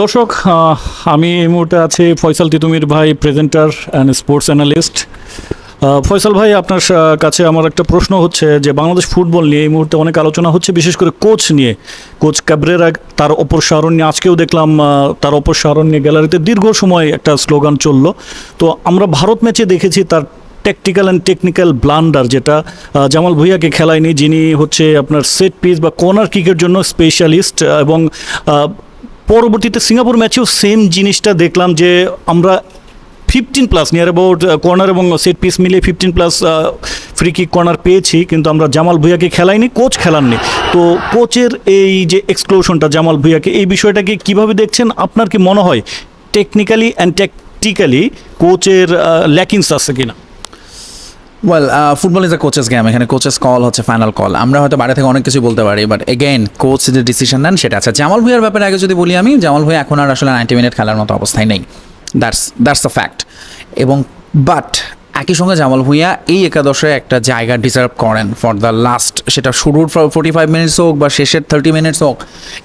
দর্শক আমি এই মুহূর্তে আছি ফয়সাল তিতুমির ভাই presenter and sports analyst Faisal ভাই, আপনার কাছে আমার একটা প্রশ্ন হচ্ছে যে, বাংলাদেশ ফুটবল নিয়ে এই মুহূর্তে অনেক আলোচনা হচ্ছে, বিশেষ করে কোচ নিয়ে। কোচ ক্যাবরেরা তার অপসারণ নিয়ে আজকেও দেখলাম তার অপসারণ নিয়ে গ্যালারিতে দীর্ঘ সময় একটা স্লোগান চলল। তো আমরা ভারত ম্যাচে দেখেছি তার ট্যাকটিক্যাল অ্যান্ড টেকনিক্যাল ব্লান্ডার যেটা জামাল ভুইয়াকে খেলায়নি, যিনি হচ্ছে আপনার সেট পিস বা কর্নার কিকের জন্য স্পেশালিস্ট এবং পরবর্তীতে সিঙ্গাপুর ম্যাচেও সেম জিনিসটা দেখলাম যে আমরা fifteen plus near about corner এবং সেট পিস মিলিয়ে fifteen plus free kick corner পেয়েছি, কিন্তু আমরা জামাল ভুইয়াকে খেলাইনি কোচ খেলাননি। তো কোচের এই যে এক্সক্লোশনটা জামাল ভুইয়াকে, এই বিষয়টাকে কীভাবে দেখছেন? আপনার কি মনে হয় টেকনিক্যালি অ্যান্ড ট্যাকটিক্যালি কোচের ল্যাকিংস আছে কিনা? Well football is a coach's game এখানে কোচেস কল হচ্ছে ফাইনাল কল আমরা হয়তো বাইরে থেকে অনেক কিছু বলতে পারি বাট এগেইন কোচ যে ডিসিশন নেন সেটা আছে। জামাল ভুইয়ার ব্যাপারে আগে যদি বলি আমি, জামাল ভুইয়া এখন আর আসলে নাইনটি মিনিট খেলার মতো অবস্থায় নেই। দ্যাটস দ্যাটস দ্য ফ্যাক্ট এবং বাট একই সঙ্গে জামাল ভুইয়া এই একাদশে একটা জায়গা ডিজার্ভ করেন ফর দ্য লাস্ট সেটা শুরুর ফোর্টি ফাইভ মিনিটস হোক বা শেষের থার্টি মিনিটস হোক।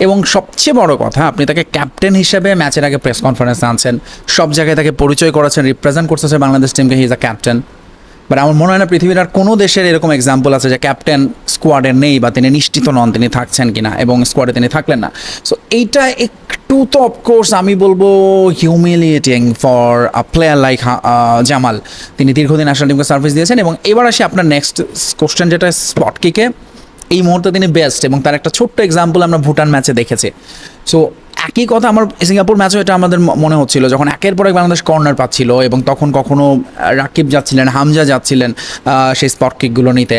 এবং সবচেয়ে বড় কথা, আপনি তাকে ক্যাপ্টেন হিসেবে ম্যাচের আগে প্রেস কনফারেন্সে আনছেন। সব জায়গায় তাকে পরিচয় করাচ্ছেন রিপ্রেজেন্ট করতেছে বাংলাদেশ টিমকে he is a captain but আমার মনে হয় না পৃথিবীর আর কোনো দেশের এরকম এক্সাম্পল আছে যে ক্যাপ্টেন স্কোয়াডে নেই বা তিনি নিশ্চিত নন তিনি থাকছেন কি না এবং স্কোয়াডে তিনি থাকলেন না। সো এইটা একটু তো অফকোর্স আমি বলব humiliating for a player like Jamal. তিনি দীর্ঘদিন ন্যাশনাল টিমকে সার্ভিস দিয়েছেন এবং এবার আসি আপনার নেক্সট কোশ্চেন যেটা স্পট কিকে এই মুহূর্তে তিনি বেস্ট এবং তার একটা ছোট্ট এক্সাম্পল আমরা ভুটান ম্যাচে দেখেছি। সো একই কথা আমার সিঙ্গাপুর ম্যাচও এটা আমাদের মনে হচ্ছিল, যখন একের পর এক বাংলাদেশ কর্নার পাচ্ছিল এবং তখন কখনো রাকিব যাচ্ছিলেন, হামজা যাচ্ছিলেন সেই স্পট কিকগুলো নিতে।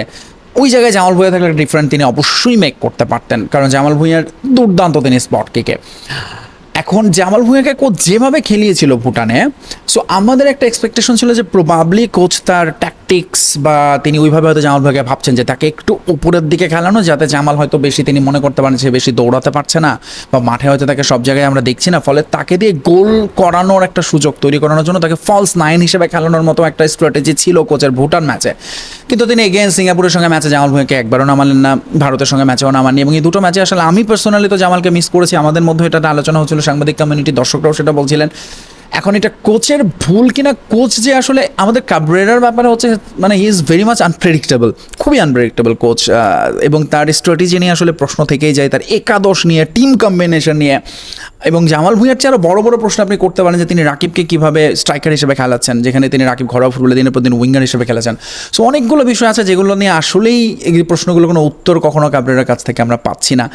ওই জায়গায় জামাল ভুঁইয়া থাকলে ডিফারেন্ট তিনি অবশ্যই মেক করতে পারতেন, কারণ জামাল ভুঁইয়ার দুর্দান্ত তিনি স্পট কিকে এখন জামাল ভুঁইয়াকে কোচ যেভাবে খেলিয়েছিল ভুটানে সো আমাদের একটা এক্সপেকটেশন ছিল যে প্রবাবলি কোচ তার ট্যাকটিক্স বা তিনি ওইভাবে হয়তো জামাল ভুঁইয়াকে ভাবছেন যে তাকে একটু উপরের দিকে খেলানো যাতে জামাল হয়তো বেশি তিনি মনে করতে পারেন সে বেশি দৌড়াতে পারছে না বা মাঠে হয়তো তাকে সব জায়গায় আমরা দেখছি না, ফলে তাকে দিয়ে গোল করানোর একটা সুযোগ তৈরি করানোর জন্য তাকে ফলস নাইন হিসেবে খেলানোর মতো একটা স্ট্র্যাটেজি ছিল কোচের ভুটান ম্যাচে। কিন্তু তিনি এগেন সিঙ্গাপুরের সঙ্গে ম্যাচে জামাল ভুঁইয়াকে একবারও নামালেন না, ভারতের সঙ্গে ম্যাচেও নামাননি এবং এই দুটো ম্যাচে আসলে আমি পার্সোনালি তো জামালকে মিস করেছি, আমাদের মধ্যে এটা আলোচনা হচ্ছিল সাংবাদিক কমিউনিটি দর্শকরাও সেটা বলছিলেন। এখন এটা কোচের ভুল কিনা? কোচ যে আসলে আমাদের কাবরেরার ব্যাপারে হচ্ছে মানে he is very much unpredictable খুবই আনপ্রেডিক্টেবল কোচ এবং তার স্ট্র্যাটেজি নিয়ে আসলে প্রশ্ন থেকেই যায়, তার একাদশ নিয়ে টিম কম্বিনেশন নিয়ে। এবং জামাল ভুঁইয়ার চেয়ে আরও বড় বড় প্রশ্ন আপনি করতে পারেন যে তিনি রাকিবকে কীভাবে স্ট্রাইকার হিসেবে খেলাচ্ছেন, যেখানে তিনি রাকিব ঘরোয়া ফুটবলে দিনের পর দিন উইঙ্গার হিসেবে খেলেছেন। সো অনেকগুলো বিষয় আছে যেগুলো নিয়ে আসলেই এই প্রশ্নগুলো কোনো উত্তর কখনো কাবরেরার কাছ থেকে আমরা পাচ্ছি না।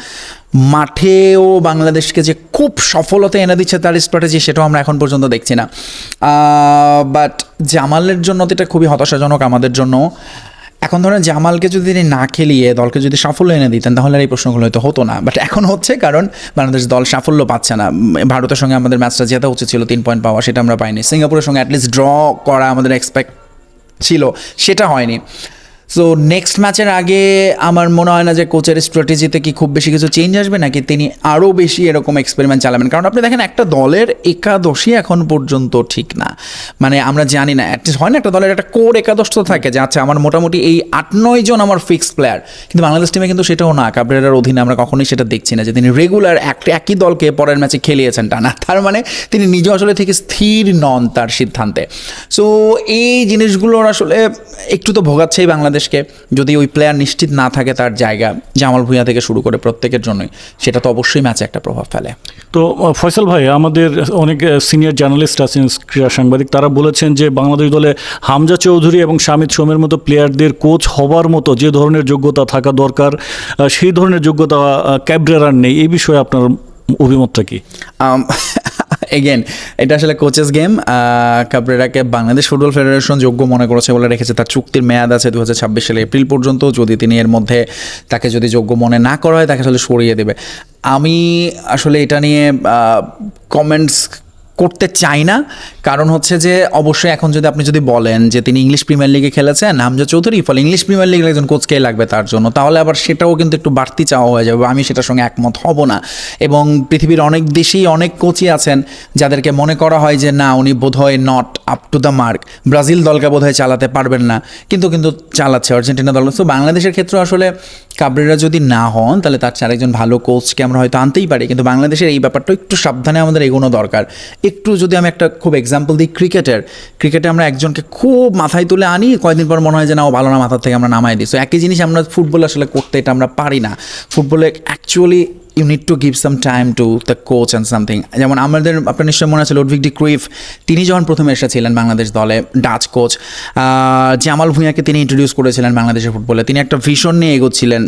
মাঠেও বাংলাদেশকে যে খুব সফলতা এনে দিচ্ছে তার স্ট্র্যাটেজি সেটাও আমরা এখন পর্যন্ত দেখছি না। বাট জামালের জন্য তো এটা খুবই হতাশাজনক আমাদের জন্য। এখন ধরেন জামালকে যদি তিনি না খেলিয়ে দলকে যদি সাফল্য এনে দিতেন, তাহলে এই প্রশ্নগুলো হয়তো হতো না। বাট এখন হচ্ছে কারণ বাংলাদেশ দল সাফল্য পাচ্ছে না। ভারতের সঙ্গে আমাদের ম্যাচটা জেতা উচিত ছিল, তিন পয়েন্ট পাওয়া সেটা আমরা পাইনি। সিঙ্গাপুরের সঙ্গে অ্যাটলিস্ট ড্র করা আমাদের এক্সপেক্ট ছিল, সেটা হয়নি। সো নেক্সট ম্যাচের আগে আমার মনে হয় না যে কোচের স্ট্র্যাটেজিতে কি খুব বেশি কিছু চেঞ্জ আসবে, নাকি তিনি আরও বেশি এরকম এক্সপেরিমেন্ট চালাবেন? কারণ আপনি দেখেন, একটা দলের একাদশী এখন পর্যন্ত ঠিক না। মানে আমরা জানি না অ্যাটলিস্ট হয় না একটা দলের একটা কোর একাদশ তো থাকে যে আচ্ছা আমার মোটামুটি এই আট নয় জন আমার ফিক্সড প্লেয়ার কিন্তু বাংলাদেশ টিমে কিন্তু সেটাও না। কাবরেরার অধীনে আমরা কখনোই সেটা দেখছি না যে, তিনি রেগুলার একটা একই দলকে পরের ম্যাচে খেলিয়েছেন টানা। তার মানে তিনি নিজে আসলে থেকে স্থির নন তার সিদ্ধান্তে। সো এই জিনিসগুলোর আসলে একটু তো ভোগাচ্ছেই বাংলাদেশকে যদি ওই প্লেয়ার নিশ্চিত না থাকে তার জায়গা জামাল ভুঁইয়া থেকে শুরু করে প্রত্যেকের জন্যই সেটা তো অবশ্যই ম্যাচে একটা প্রভাব ফেলে। তো ফয়সাল ভাই আমাদের অনেক সিনিয়র জার্নালিস্ট আছেন ক্রীড়া সাংবাদিক তারা বলেছেন যে বাংলাদেশ দলে হামজা চৌধুরী এবং শামিদ সোমের মতো প্লেয়ারদের কোচ হবার মতো যে ধরনের যোগ্যতা থাকা দরকার সেই ধরনের যোগ্যতা ক্যাবরেরার নেই। এই বিষয়ে আপনার অভিমতটা কি? এগেন এটা আসলে কোচেস গেম কাবরেরাকে বাংলাদেশ ফুটবল ফেডারেশন যোগ্য মনে করেছে বলে রেখেছে, তার চুক্তির মেয়াদ আছে দু হাজার ছাব্বিশ সালে এপ্রিল পর্যন্ত, যদি তিনি এর মধ্যে তাকে যদি যোগ্য মনে না করা হয়, তাকে আসলে সরিয়ে দেবে। আমি আসলে এটা নিয়ে কমেন্টস করতে চাই না। কারণ হচ্ছে যে, অবশ্যই এখন যদি আপনি যদি বলেন যে, তিনি ইংলিশ প্রিমিয়ার লিগে খেলেছেন, হামজা চৌধুরী, ফলে ইংলিশ প্রিমিয়ার লিগের একজন কোচকে লাগবে তার জন্য। তাহলে আবার সেটাও কিন্তু একটু বাড়তি চাওয়া হয়ে যাবে আমি সেটার সঙ্গে একমত হব না। এবং পৃথিবীর অনেক দেশেই অনেক কোচই আছেন, যাদেরকে মনে করা হয় যে, না, উনি বোধহয় not up to the mark Brazil দলকে বোধহয় চালাতে পারবেন না, কিন্তু কিন্তু চালাচ্ছে। আর্জেন্টিনা দল, তো বাংলাদেশের ক্ষেত্রে আসলে কাবরেরা যদি না হন, তাহলে তার চার একজন ভালো কোচকে আমরা হয়তো আনতেই পারি। কিন্তু বাংলাদেশের এই ব্যাপারটা একটু সাবধানে আমাদের এগোনো দরকার। একটু যদি আমি একটা খুব এক্সাম্পল দিই ক্রিকেটের। ক্রিকেটে আমরা একজনকে খুব মাথায় তুলে আনি, কয়েকদিন পর মনে হয় যে না, ও ভালো না, মাথার থেকে আমরা নামাই দিই। সো একই জিনিস আমরা ফুটবল আসলে করতে এটা আমরা পারি না। ফুটবলে actually you need to give some time to the coach and something যেমন আমাদের, আপনার নিশ্চয় মনে আছে লুডভিক ডি ক্রুইফ তিনি যখন প্রথমে এসেছিলেন বাংলাদেশ দলে ডাচ কোচ জামাল ভুঁইয়াকে তিনি ইন্ট্রোডিউস করেছিলেন বাংলাদেশের ফুটবলে তিনি একটা ভিশন নিয়ে এগোচ্ছিলেন,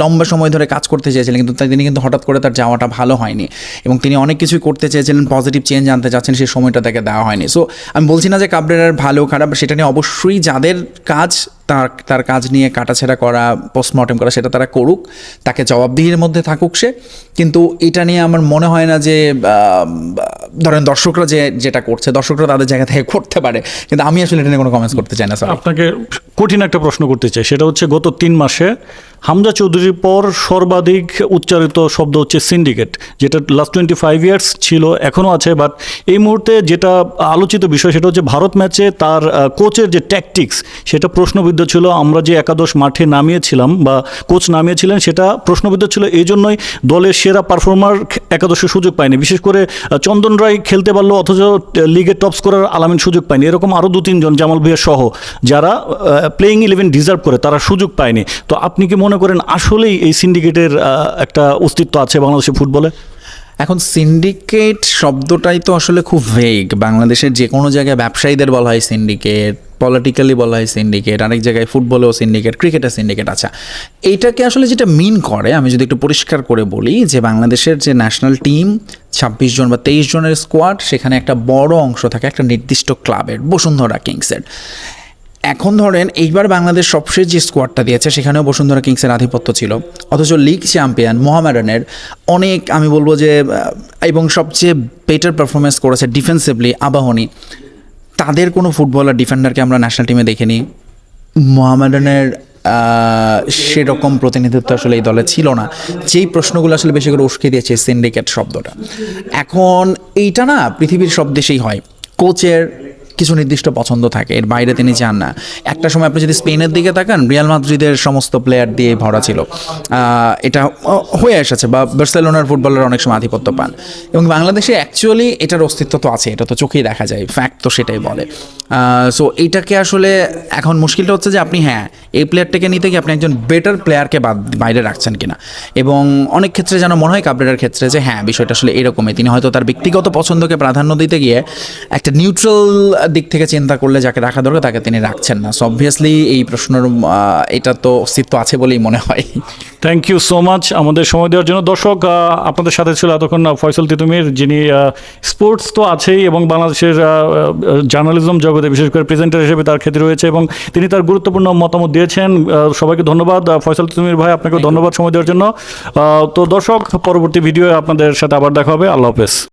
লম্বা সময় ধরে কাজ করতে চেয়েছিলেন, কিন্তু তিনি কিন্তু হঠাৎ করে তার যাওয়াটা ভালো হয়নি এবং তিনি অনেক কিছুই করতে চেয়েছিলেন পজিটিভ চেঞ্জ আনতে চাচ্ছেন, সেই সময়টা তাকে দেওয়া হয়নি। সো আমি বলছি না যে কাবরেরার ভালো খারাপ, সেটা নিয়ে অবশ্যই যাদের কাজ তার তার কাজ নিয়ে কাটাছেড়া করা পোস্টমর্টেম করা সেটা তারা করুক, তাকে জবাবদিহির মধ্যে থাকুক সে। কিন্তু এটা নিয়ে আমার মনে হয় না যে ধরেন দর্শকরা যে, যেটা করছে, দর্শকরা তাদের জায়গা থেকে করতে পারে। কিন্তু আমি আসলে এটা নিয়ে কোনো কমেন্টস করতে চাই না স্যার আপনাকে কঠিন একটা প্রশ্ন করতে চাই। সেটা হচ্ছে গত তিন মাসে হামজা চৌধুরীর পর সর্বাধিক উচ্চারিত শব্দ হচ্ছে সিন্ডিকেট যেটা লাস্ট টোয়েন্টি ফাইভ ইয়ার্স ছিল এখনও আছে। বাট এই মুহূর্তে যেটা আলোচিত বিষয়, সেটা হচ্ছে ভারত ম্যাচে তার কোচের যে ট্যাকটিক্স সেটা প্রশ্নবিদ্ধ ছিল, আমরা যে একাদশ মাঠে নামিয়েছিলাম বা কোচ নামিয়েছিলেন সেটা প্রশ্নবিদ্ধ ছিল, এই জন্যই দলের সেরা পারফর্মার একাদশের সুযোগ পায়নি। বিশেষ করে চন্দন রায় খেলতে পারল অথচ লিগের টপ স্কোরার আলামিন সুযোগ পায়নি। এরকম আরও দু তিনজন জামাল ভুইয়া সহ যারা প্লেইং ইলেভেন ডিজার্ভ করে, তারা সুযোগ পায়নি। তো আপনি কি মনে করেন আসলেই এই সিন্ডিকেটের একটা অস্তিত্ব আছে বাংলাদেশের ফুটবলে এখন সিন্ডিকেট শব্দটাই তো আসলে খুব ভেগ বাংলাদেশের যে কোনো জায়গায় ব্যবসায়ীদের বলা হয় সিন্ডিকেট পলিটিক্যালি বলা হয় সিন্ডিকেট অনেক জায়গায় ফুটবলেও সিন্ডিকেট ক্রিকেটে সিন্ডিকেট আচ্ছা এইটাকে আসলে যেটা মিন করে, আমি যদি একটু পরিষ্কার করে বলি, যে বাংলাদেশের যে ন্যাশনাল টিম ছাব্বিশ জন বা তেইশ জনের স্কোয়াড সেখানে একটা বড় অংশ থাকে একটা নির্দিষ্ট ক্লাবের বসুন্ধরা কিংসের। এখন ধরেন এইবার বাংলাদেশ সবশেষ যে স্কোয়াডটা দিয়েছে, সেখানেও বসুন্ধরা কিংসের আধিপত্য ছিল। অথচ লিগ চ্যাম্পিয়ন মোহামেডানের অনেক, আমি বলব যে এবং সবচেয়ে বেটার পারফরমেন্স করেছে ডিফেন্সিভলি আবাহনী। তাদের কোনো ফুটবলার ডিফেন্ডারকে আমরা ন্যাশনাল টিমে দেখিনি। মোহামেডানের সেরকম প্রতিনিধিত্ব আসলে এই দলে ছিল না। যেই প্রশ্নগুলো আসলে বেশি করে উস্কে দিয়েছে সিন্ডিকেট শব্দটা। এখন এইটা না পৃথিবীর সব দেশেই হয়। কোচের কিছু নির্দিষ্ট পছন্দ থাকে, এর বাইরে তিনি যান না। একটা সময় আপনি যদি স্পেনের দিকে তাকান, রিয়াল মাদ্রিদের সমস্ত প্লেয়ার দিয়ে ভরা ছিল। এটা হয়ে এসেছে বা বার্সেলোনার ফুটবলের অনেক সময় আধিপত্য পান। এবং বাংলাদেশে অ্যাকচুয়ালি এটার অস্তিত্ব তো আছে, এটা তো চোখেই দেখা যায় ফ্যাক্ট তো সেটাই বলে। সো এইটাকে আসলে এখন মুশকিলটা হচ্ছে যে আপনি হ্যাঁ এই প্লেয়ারটাকে নিতে গিয়ে আপনি একজন বেটার প্লেয়ারকে বাদ, বাইরে রাখছেন কিনা। এবং অনেক ক্ষেত্রে যেন মনে হয় কাবরেরার ক্ষেত্রে যে হ্যাঁ বিষয়টা আসলে এরকমই। তিনি হয়তো তার ব্যক্তিগত পছন্দকে প্রাধান্য দিতে গিয়ে একটা নিউট্রাল দিক থেকে চিন্তা করলে যাকে রাখা দরকার তাকে তিনি রাখছেন না। সো অবভিয়াসলি এই প্রশ্নের এটা তো অস্তিত্ব আছে বলেই মনে হয়। থ্যাংক ইউ সো মাচ আমাদের সময় দেওয়ার জন্য দর্শক আপনাদের সাথে ছিল এতক্ষণ ফয়সল তিতুমির, যিনি স্পোর্টস তো আছেই এবং বাংলাদেশের জার্নালিজম জগতে বিশেষ করে প্রেজেন্টার হিসেবে তার খ্যাতি রয়েছে এবং তিনি তার গুরুত্বপূর্ণ মতামত দিয়েছেন। সবাইকে ধন্যবাদ। ফয়সাল তুমির ভাই আপনাকে ধন্যবাদ সময় দেওয়ার জন্য। তো দর্শক পরবর্তী ভিডিও আপনাদের সাথে আবার দেখা হবে। আল্লাহ হাফেজ।